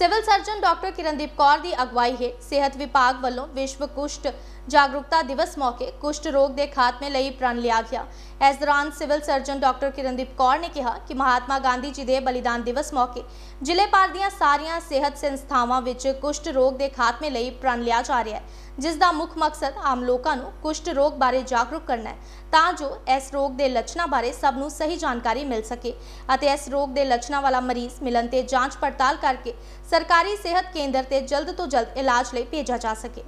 Civil surgeon doctor Kirandeep Kaur ਦੀ ਅਗਵਾਈ ਹੇਠ ਸਿਹਤ ਵਿਭਾਗ ਵੱਲੋਂ ਵਿਸ਼ਵ ਕੁਸ਼ਟ ਜਾਗਰੂਕਤਾ ਦਿਵਸ ਮੌਕੇ ਕੁਸ਼ਟ ਰੋਗ ਦੇ ਖਾਤਮੇ ਲਈ ਪ੍ਰਣ ਲਿਆ ਗਿਆ। ਇਸ ਦੌਰਾਨ civil surgeon doctor Kirandeep Kaur ਨੇ ਕਿਹਾ ਕਿ ਮਹਾਤਮਾ ਗਾਂਧੀ ਜੀ ਦੇ ਬਲੀਦਾਨ ਦਿਵਸ ਮੌਕੇ ਜ਼ਿਲ੍ਹੇ ਭਰ ਦੀਆਂ ਸਾਰੀਆਂ ਸਿਹਤ ਸੰਸਥਾਵਾਂ ਵਿੱਚ ਕੁਸ਼ਟ ਰੋਗ ਦੇ ਖਾਤਮੇ ਲਈ ਪ੍ਰਣ ਲਿਆ ਜਾ ਰਿਹਾ ਹੈ, ਜਿਸ ਦਾ ਮੁੱਖ ਮਕਸਦ ਆਮ ਲੋਕਾਂ ਨੂੰ ਕੁਸ਼ਟ ਰੋਗ ਬਾਰੇ ਜਾਗਰੂਕ ਕਰਨਾ ਹੈ, ਤਾਂ ਜੋ ਇਸ ਰੋਗ ਦੇ ਲੱਛਣਾਂ ਬਾਰੇ ਸਭ ਨੂੰ ਸਹੀ ਜਾਣਕਾਰੀ ਮਿਲ ਸਕੇ ਅਤੇ ਇਸ ਰੋਗ ਦੇ ਲੱਛਣਾਂ ਵਾਲਾ ਮਰੀਜ਼ ਮਿਲਣ ਤੇ ਜਾਂਚ ਪੜਤਾਲ ਕਰਕੇ ਸਰਕਾਰੀ ਸਿਹਤ ਕੇਂਦਰ ਤੇ ਜਲਦ ਤੋਂ ਜਲਦ ਇਲਾਜ ਲਈ ਭੇਜਿਆ ਜਾ ਸਕੇ।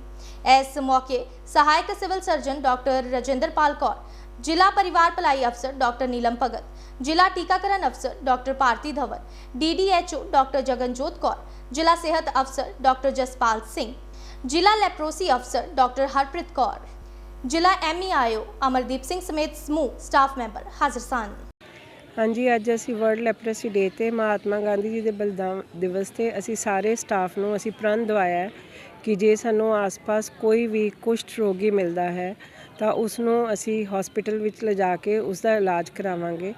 ਇਸ ਮੌਕੇ ਸਹਾਇਕ civil surgeon doctor Rajinderpal Kaur, ਜ਼ਿਲ੍ਹਾ ਪਰਿਵਾਰ ਭਲਾਈ ਅਫਸਰ ਡਾਕਟਰ ਨੀਲਮ ਭਗਤ, ਜ਼ਿਲ੍ਹਾ ਟੀਕਾਕਰਨ ਅਫਸਰ doctor Bharti Dhawan DDHO doctor Jaganjot Kaur, ਜ਼ਿਲ੍ਹਾ ਸਿਹਤ ਅਫਸਰ ਡਾਕਟਰ ਜਸਪਾਲ ਸਿੰਘ, ਜ਼ਿਲ੍ਹਾ ਲੈਪਰੋਸੀ ਅਫਸਰ ਡਾਕਟਰ ਹਰਪ੍ਰੀਤ ਕੌਰ, ਜ਼ਿਲ੍ਹਾ ਐਮਈਆਈਓ ਅਮਰਦੀਪ ਸਿੰਘ ਸਮੇਤ ਸਮੂਹ ਸਟਾਫ ਮੈਂਬਰ ਹਾਜ਼ਰ ਸਨ। ਹਾਂਜੀ, ਅੱਜ ਅਸੀਂ ਵਰਲਡ ਲੈਪਰਸੀ ਡੇ ਤੇ ਮਹਾਤਮਾ ਗਾਂਧੀ ਜੀ ਦੇ ਬਲੀਦਾਨ ਦਿਵਸ ਤੇ ਅਸੀਂ ਸਾਰੇ ਸਟਾਫ ਨੂੰ ਅਸੀਂ ਪ੍ਰਣ ਦਵਾਇਆ ਹੈ ਕਿ ਜੇ ਸਾਨੂੰ ਆਸ-ਪਾਸ ਕੋਈ ਵੀ ਕੁਸ਼ਟ ਰੋਗੀ ਮਿਲਦਾ ਹੈ, ਤਾਂ ਉਸ ਨੂੰ ਅਸੀਂ ਹਸਪੀਟਲ ਵਿੱਚ ਲਿਜਾ ਕੇ ਉਸ ਦਾ ਇਲਾਜ ਕਰਾਵਾਂਗੇ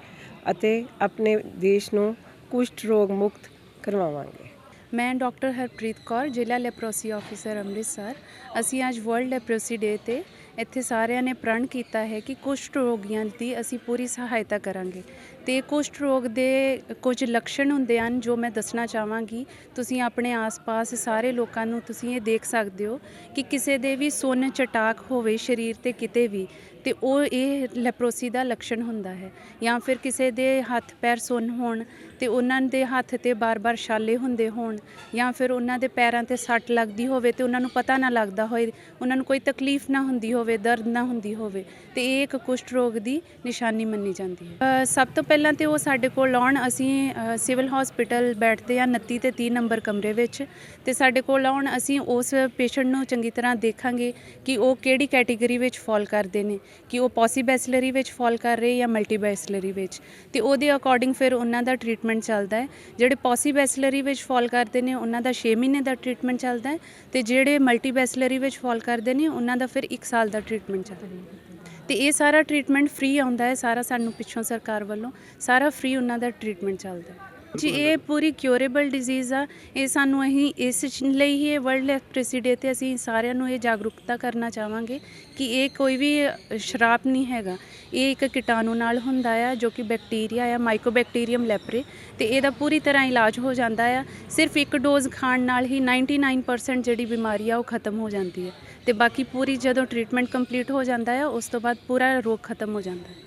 ਅਤੇ ਆਪਣੇ ਦੇਸ਼ ਨੂੰ ਕੁਸ਼ਟ ਰੋਗ ਮੁਕਤ ਕਰਵਾਵਾਂਗੇ। ਮੈਂ ਡਾਕਟਰ ਹਰਪ੍ਰੀਤ ਕੌਰ, ਜ਼ਿਲ੍ਹਾ ਲੈਪਰੋਸੀ ਆਫੀਸਰ ਅੰਮ੍ਰਿਤਸਰ। ਅਸੀਂ ਅੱਜ ਵਰਲਡ ਲੈਪਰੋਸੀ ਡੇ ਤੇ ਇੱਥੇ ਸਾਰਿਆਂ ਨੇ ਪ੍ਰਣ ਕੀਤਾ ਹੈ ਕਿ ਕੁਸ਼ਟ ਰੋਗੀਆਂ ਦੀ ਅਸੀਂ ਪੂਰੀ ਸਹਾਇਤਾ ਕਰਾਂਗੇ। ਤੇ ਕੁਸ਼ਟ ਰੋਗ ਦੇ ਕੁਝ ਲੱਛਣ ਹੁੰਦੇ ਹਨ ਜੋ ਮੈਂ ਦੱਸਣਾ ਚਾਹਾਂਗੀ। ਤੁਸੀਂ ਆਪਣੇ ਆਸ-ਪਾਸ ਸਾਰੇ ਲੋਕਾਂ ਨੂੰ ਤੁਸੀਂ ਇਹ ਦੇਖ ਸਕਦੇ ਹੋ ਕਿ ਕਿਸੇ ਦੇ ਵੀ ਸੁੰਨ ਚਟਾਕ ਹੋਵੇ, ਸਰੀਰ ਤੇ ਕਿਤੇ ਵੀ, ਤੇ ਉਹ ਇਹ ਲੈਪਰੋਸੀ ਦਾ ਲੱਛਣ ਹੁੰਦਾ ਹੈ। ਜਾਂ ਫਿਰ ਕਿਸੇ ਦੇ ਹੱਥ ਪੈਰ ਸੁੰਨ ਹੋਣ ਤੇ ਉਹਨਾਂ ਦੇ ਹੱਥ ਤੇ ਬਾਰ-ਬਾਰ ਛਾਲੇ ਹੁੰਦੇ ਹੋਣ, ਜਾਂ ਫਿਰ ਉਹਨਾਂ ਦੇ ਪੈਰਾਂ ਤੇ ਸੱਟ ਲੱਗਦੀ ਹੋਵੇ ਤੇ ਉਹਨਾਂ ਨੂੰ ਪਤਾ ਨਾ ਲੱਗਦਾ ਹੋਏ, ਉਹਨਾਂ ਨੂੰ ਕੋਈ ਤਕਲੀਫ ਨਾ ਹੁੰਦੀ ਹੋਵੇ, ਦਰਦ ਨਾ ਹੁੰਦੀ ਹੋਵੇ, ਤੇ ਇਹ ਇੱਕ ਕੁਸ਼ਟ ਰੋਗ ਦੀ ਨਿਸ਼ਾਨੀ ਮੰਨੀ ਜਾਂਦੀ ਹੈ। ਸਭ ਤੋਂ ਪਹਿਲਾਂ ਤੇ ਉਹ ਸਾਡੇ ਕੋਲ ਆਉਣ ਅਸੀਂ ਅ, ਸਿਵਲ ਹਸਪੀਟਲ ਬੈਠਦੇ ਆ 29 ਤੇ 30 ਨੰਬਰ ਕਮਰੇ ਵਿੱਚ ਤੇ ਸਾਡੇ ਕੋਲ ਆਉਣ ਅਸੀਂ ਉਸ ਪੇਸ਼ੈਂਟ ਨੂੰ ਚੰਗੀ ਤਰ੍ਹਾਂ ਦੇਖਾਂਗੇ ਕਿ ਉਹ ਕਿਹੜੀ ਕੈਟਾਗਰੀ ਵਿੱਚ ਫਾਲ ਕਰਦੇ ਨੇ ਕਿ ਉਹ ਪੋਸੀਬੈਸਲਰੀ ਵਿੱਚ ਫਾਲ ਕਰ ਰਹੇ ਜਾਂ ਮਲਟੀਬੈਸਲਰੀ ਵਿੱਚ ਤੇ ਉਹਦੇ ਅਕੋਰਡਿੰਗ ਫਿਰ ਉਹਨਾਂ ਦਾ ਟ੍ਰੀਟਮੈਂਟ ਚੱਲਦਾ ਹੈ। ਜਿਹੜੇ ਪੋਸੀਬੈਸਲਰੀ ਵਿੱਚ ਫਾਲ ਕਰਦੇ ਨੇ ਉਹਨਾਂ ਦਾ 6 ਮਹੀਨੇ ਦਾ ਟ੍ਰੀਟਮੈਂਟ ਚੱਲਦਾ ਹੈ ਤੇ ਜਿਹੜੇ ਮਲਟੀਬੈਸਲਰੀ ਵਿੱਚ ਫਾਲ ਕਰਦੇ ਨੇ ਉਹਨਾਂ ਦਾ ਫਿਰ 1 ਸਾਲ ਦਾ ਟ੍ਰੀਟਮੈਂਟ ਚੱਲਦਾ ਹੈ। ਤੇ ਇਹ ਸਾਰਾ ਟ੍ਰੀਟਮੈਂਟ ਫ੍ਰੀ ਆਉਂਦਾ ਹੈ ਸਾਰਾ ਸਾਨੂੰ ਪਿੱਛੋਂ ਸਰਕਾਰ ਵੱਲੋਂ, ਸਾਰਾ ਫ੍ਰੀ ਉਹਨਾਂ ਦਾ ਟ੍ਰੀਟਮੈਂਟ ਚੱਲਦਾ ਹੈ। ਜੀ, ਇਹ ਪੂਰੀ ਕਿਉਰੇਬਲ ਡਿਜ਼ੀਜ਼ ਆ, ਇਹ ਸਾਨੂੰ ਅਸੀਂ ਇਸ ਲਈ ਹੀ ਇਹ ਵਰਲਡ ਲੈਪਰੇਸੀ ਡੇ ਤੇ ਅਸੀਂ ਸਾਰਿਆਂ ਨੂੰ ਇਹ ਜਾਗਰੂਕਤਾ ਕਰਨਾ ਚਾਹਾਂਗੇ ਕਿ ਇਹ ਕੋਈ ਵੀ ਸ਼ਰਾਪ ਨਹੀਂ ਹੈਗਾ। ਇਹ ਇੱਕ ਕੀਟਾਣੂ ਨਾਲ ਹੁੰਦਾ ਆ ਜੋ ਕਿ ਬੈਕਟੀਰੀਆ ਆ ਮਾਈਕੋਬੈਕਟੀਰੀਅਮ ਲੈਪਰੇ ਤੇ ਇਹਦਾ ਪੂਰੀ ਤਰ੍ਹਾਂ ਇਲਾਜ ਹੋ ਜਾਂਦਾ ਆ। ਸਿਰਫ ਇੱਕ ਡੋਜ਼ ਖਾਣ ਨਾਲ ਹੀ 99% ਜਿਹੜੀ ਬਿਮਾਰੀ ਆ ਉਹ ਖਤਮ ਹੋ ਜਾਂਦੀ ਹੈ। ਤੇ ਬਾਕੀ ਪੂਰੀ ਜਦੋਂ ਟ੍ਰੀਟਮੈਂਟ ਕੰਪਲੀਟ ਹੋ ਜਾਂਦਾ ਆ ਉਸ ਤੋਂ ਬਾਅਦ ਪੂਰਾ ਰੋਗ ਖਤਮ ਹੋ ਜਾਂਦਾ ਹੈ।